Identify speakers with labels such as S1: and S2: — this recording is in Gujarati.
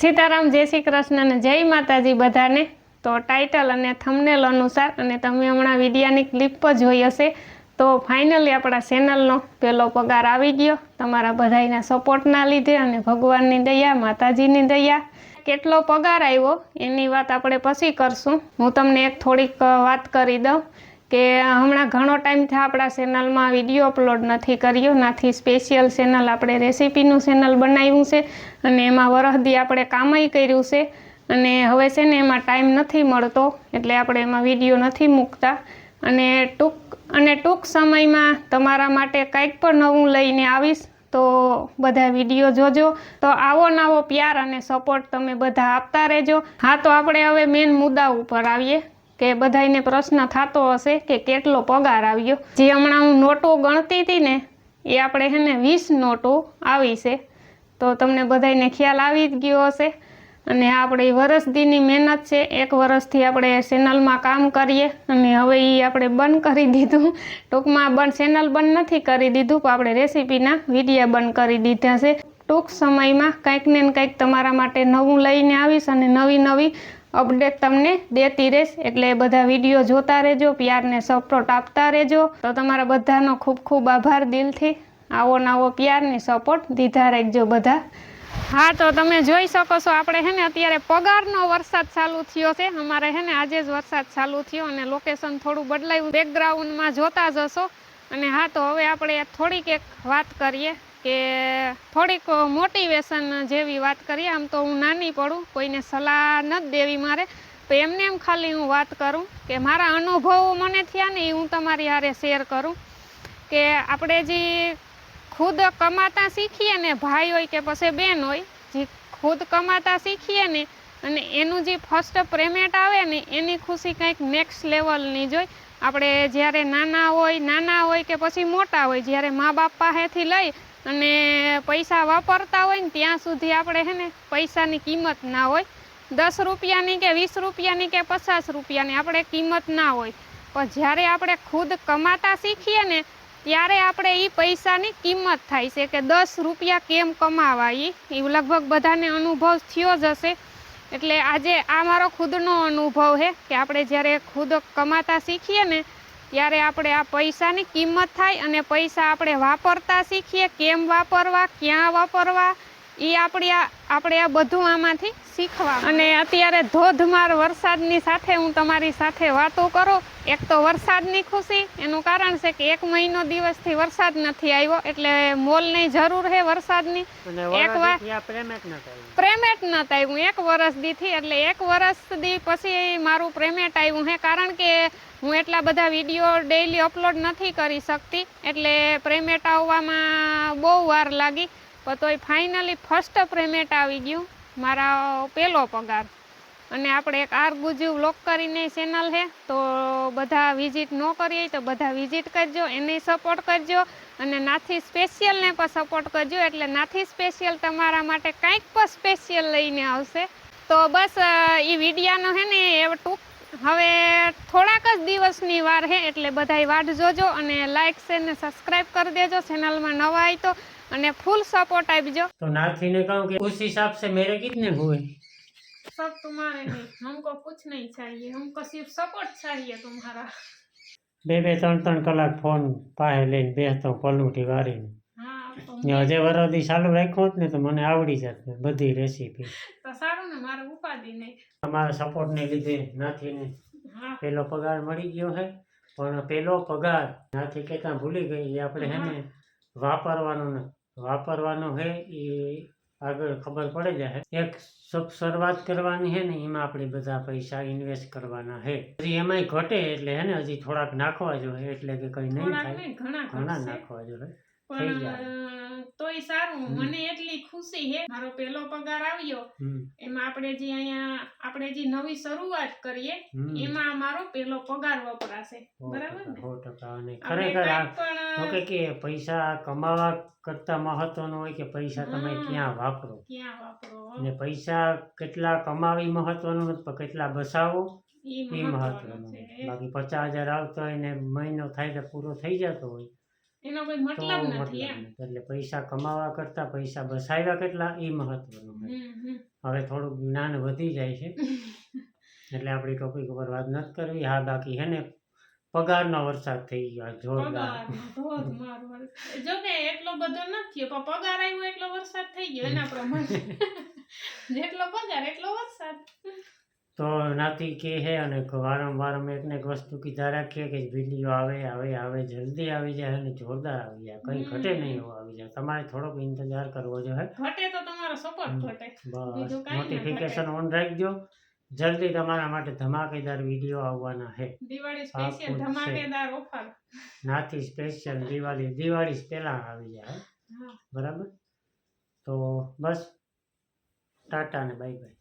S1: સીતારામ, જય શ્રી કૃષ્ણ અને જય માતાજી બધાને. તો ટાઇટલ અને થંબનેલ અનુસાર, અને તમે હમણાં વિડિયાની ક્લિપ જોઈ હશે, તો ફાઇનલી આપણા ચેનલનો પહેલો પગાર આવી ગયો. તમારા બધાના સપોર્ટના લીધે અને ભગવાનની દયા, માતાજીની દયા. કેટલો પગાર આવ્યો, એની વાત આપણે પછી કરશું. હું તમને એક થોડીક વાત કરી દઉં. કે હમણાં ઘણો ટાઈમથી આપણા ચેનલમાં વીડિયો અપલોડ નથી કર્યો, નાથી સ્પેશિયલ ચેનલ આપણે રેસીપીનું ચેનલ બનાવ્યું છે અને એમાં વરહદી આપણે કામય કર્યું છે અને હવે છે ને એમાં ટાઈમ નથી મળતો એટલે આપણે એમાં વીડિયો નથી મૂકતા. અને ટૂંક અને ટૂંક સમયમાં તમારા માટે કંઈક પણ નવું લઈને આવીશ તો બધા વીડિયો જોજો. તો આવો નવો પ્યાર અને સપોર્ટ તમે બધા આપતા રહેજો. હા, તો આપણે હવે મેન મુદ્દા ઉપર આવીએ. કે બધાને પ્રશ્ન થતો હશે કે કેટલો પગાર આવ્યો. જે હમણાં હું નોટો ગણતી હતી ને, એ આપણે છે ને વીસ નોટો આવી છે. તો તમને બધાને ખ્યાલ આવી જ ગયો હશે. અને આપણે વરસદીની મહેનત છે. એક વરસથી આપણે ચેનલમાં કામ કરીએ. અને હવે એ આપણે બંધ કરી દીધું. ટૂંકમાં બંધ ચેનલ બંધ નથી કરી દીધું, પણ આપણે રેસીપીના વિડીયા બંધ કરી દીધા છે. ટૂંક સમયમાં કંઈક ને કંઈક તમારા માટે નવું લઈને આવીશ અને નવી નવી અપડેટ તમને દેતી રહીશ. એટલે બધા વીડિયો જોતા રહેજો, પ્યારને સપોર્ટ આપતા રહેજો. તો તમારા બધાનો ખૂબ ખૂબ આભાર દિલથી. આવો નવો પ્યારને સપોર્ટ દીધા રાખજો બધા. હા, તો તમે જોઈ શકો છો, આપણે હે ને અત્યારે પગારનો વરસાદ ચાલુ થયો છે. અમારે હે ને આજે જ વરસાદ ચાલુ થયો અને લોકેશન થોડું બદલાયું. બેકગ્રાઉન્ડમાં જોતા જ હશો. અને હા, તો હવે આપણે થોડીક એક વાત કરીએ. કે થોડીક મોટિવેશન જેવી વાત કરીએ, આમ તો હું નાની પડું, કોઈને સલાહ નથી દેવી મારે, તો એમને એમ ખાલી હું વાત કરું કે મારા અનુભવો મને થયા ને એ હું તમારી હારે શેર કરું. કે આપણે જે ખુદ કમાતા શીખીએ ને, ભાઈ હોય કે પછી બેન હોય, જે ખુદ કમાતા શીખીએ ને, અને એનું જે ફર્સ્ટ પેમેન્ટ આવે ને, એની ખુશી કંઈક નેક્સ્ટ લેવલની જોઈ આપણે જ્યારે નાના હોય નાના હોય કે પછી મોટા હોય, જ્યારે મા બાપ પાસેથી લઈ અને પૈસા વાપરતા હોય ને ત્યાં સુધી આપણે હે ને પૈસાની કિંમત ના હોય. દસ રૂપિયાની કે વીસ રૂપિયાની કે પચાસ રૂપિયાની આપણે કિંમત ના હોય. પણ જ્યારે આપણે ખુદ કમાતા શીખીએ ને, ત્યારે આપણે એ પૈસાની કિંમત થાય છે કે દસ રૂપિયા કેમ કમાવા એ લગભગ બધાને અનુભવ થયો જ હશે. એટલે આજે આ મારો ખુદનો અનુભવ છે કે આપણે જ્યારે ખુદ કમાતા શીખીએ ને ત્યારે આપણે આ પૈસાની કિંમત થાય અને પૈસા આપણે વાપરતા શીખીએ, કેમ વાપરવા, ક્યાં વાપરવા એ આપણી આ આપણે આ બધું આમાંથી શીખવા અને અત્યારે ધોધમાર વરસાદની સાથે હું તમારી સાથે વાતો કરું. એક તો વરસાદની ખુશી એનું કારણ છે કે એક મહિનો દિવસથી વરસાદ નથી આવ્યો એટલે મોલની જરૂર છે વરસાદની. એક વાર-
S2: ન
S1: પ્રેમેટ નહોતું આવ્યું એક વર્ષ દીથી એટલે એક વર્ષ દી પછી મારું પ્રેમેટ આવ્યું છે. કારણ કે હું એટલા બધા વીડિયો ડેઈલી અપલોડ નથી કરી શકતી એટલે પ્રેમેટ આવવામાં બહુ વાર લાગી. પણ તોય ફાઇનલી ફર્સ્ટ પ્રેમેટ આવી ગયું, મારા પહેલો પગાર. અને આપણે એક આર ગુજુ વ્લોગ કરીને ચેનલ છે, તો બધા વિઝિટ ન કરીએ તો બધા વિઝિટ કરજો, એને સપોર્ટ કરજો, અને નાથી સ્પેશિયલને પણ સપોર્ટ કરજો, એટલે નાથી સ્પેશિયલ તમારા માટે કંઈક પણ સ્પેશિયલ લઈને આવશે. તો બસ એ વિડીયાનો છે ને, એ ટૂંક હવે થોડાક જ દિવસની વાર છે એટલે બધાય વાટ જોજો અને લાઇક શેર ને સબસ્ક્રાઈબ કરી દેજો ચેનલમાં નવા આવી તો અને ફૂલ સપોર્ટ આપજો
S2: तो नाथी ने कहा कि उस हिसाब से मेरे कितने हुए
S1: सब तुम्हारे नहीं हमको कुछ नहीं चाहिए हमको सिर्फ सपोर्ट चाहिए तुम्हारा
S2: બે બે ત્રણ ત્રણ કલાક ફોન પાસે લઈને બેસતો પલુંઠી વારીને
S1: હા તો
S2: ને હજે વરદી ચાલુ રાખ્યો હોત ને તો મને આવડી જાત બધી રેસીપી
S1: તો સારું ને મારે ઉપાધિ નહીં.
S2: તમારા સપોર્ટને લીધે નાથીને
S1: ને
S2: પેલો પગાર મળી ગયો હે પણ પેલો પગાર નાથી કહેતા ભૂલી ગઈ એ આપણે હે ને વાપરવાનો ને વાપરવાનો હે એ આગળ ખબર પડે જાય એક સબ શરૂઆત કરવાની છે ને એમાં આપણે બધા પૈસા ઇન્વેસ્ટ કરવાના છે હજી એમાંય ઘટે એટલે હે ને હજી થોડાક નાખવા જોઈએ એટલે કે કઈ નહીં થાય.
S1: ઘણા
S2: નાખવા જોઈએ. થઈ જાય.
S1: તોય સારું. મને એટલી ખુશી હે. મારો પહેલો પગાર આવ્યો. એમાં આપણે જે અહીંયા આપણે જે નવી શરૂઆત કરીએ એમાં અમારો પહેલો પગાર વપરાશે. બરાબર ને?
S2: ખરેખર કે પૈસા કમાવા કરતા મહત્વનું હોય કે પૈસા તમે ક્યાં વાપરો?
S1: ક્યાં વાપરો?
S2: ને પૈસા કેટલા કમાવી મહત્વનું પણ કેટલા બસાવો એ
S1: મહત્વનું
S2: બાકી પચાસ હજાર આવતો હોય ને મહિનો થાય તો પૂરો થઈ જતો હોય.
S1: એનો કોઈ મતલબ નથી એમ.
S2: એટલે પૈસા કમાવા કરતા પૈસા બસાવ્યા કેટલા એ મહત્વનું. હવે થોડુંક જ્ઞાન વધી જાય છે. એટલે આપણી ટોપિક ઉપર વાત નથી કરવી. હા બાકી હે ને પગારનો વરસાદ થઈ ગયો. જોરદાર.
S1: જો કે એટલો બધો નથી પણ પગાર આવ્યો એટલો વરસાદ થઈ ગયો એના પ્રમાણે. જેટલો પગાર એટલો વરસાદ.
S2: તો નાતી કે હે અને વારંવાર અમે એકને એક વસ્તુ કીધા રાખીએ કે વીડિયો આવે આવે આવે જલ્દી આવી જાય અને જોરદાર આવી જાય. કંઈ ઘટે નહીં એવું આવી જાય. તમારે થોડોક ઇંતજાર કરવો જોઈએ
S1: ઘટે તો તમારો સપોર્ટ ઘટે.
S2: બસ. નોટિફિકેશન ઓન રાખજો. જલ્દી તમારા માટે ધમાકેદાર વીડિયો આવવાના છે.
S1: દિવાળી સ્પેશિયલ ધમાકેદાર ઓફર.
S2: નાથી સ્પેશિયલ દિવાળી. દિવાળી પહેલાં આવી જાય
S1: હા?
S2: બરાબર? તો બસ. ટાટા ને બાય બાય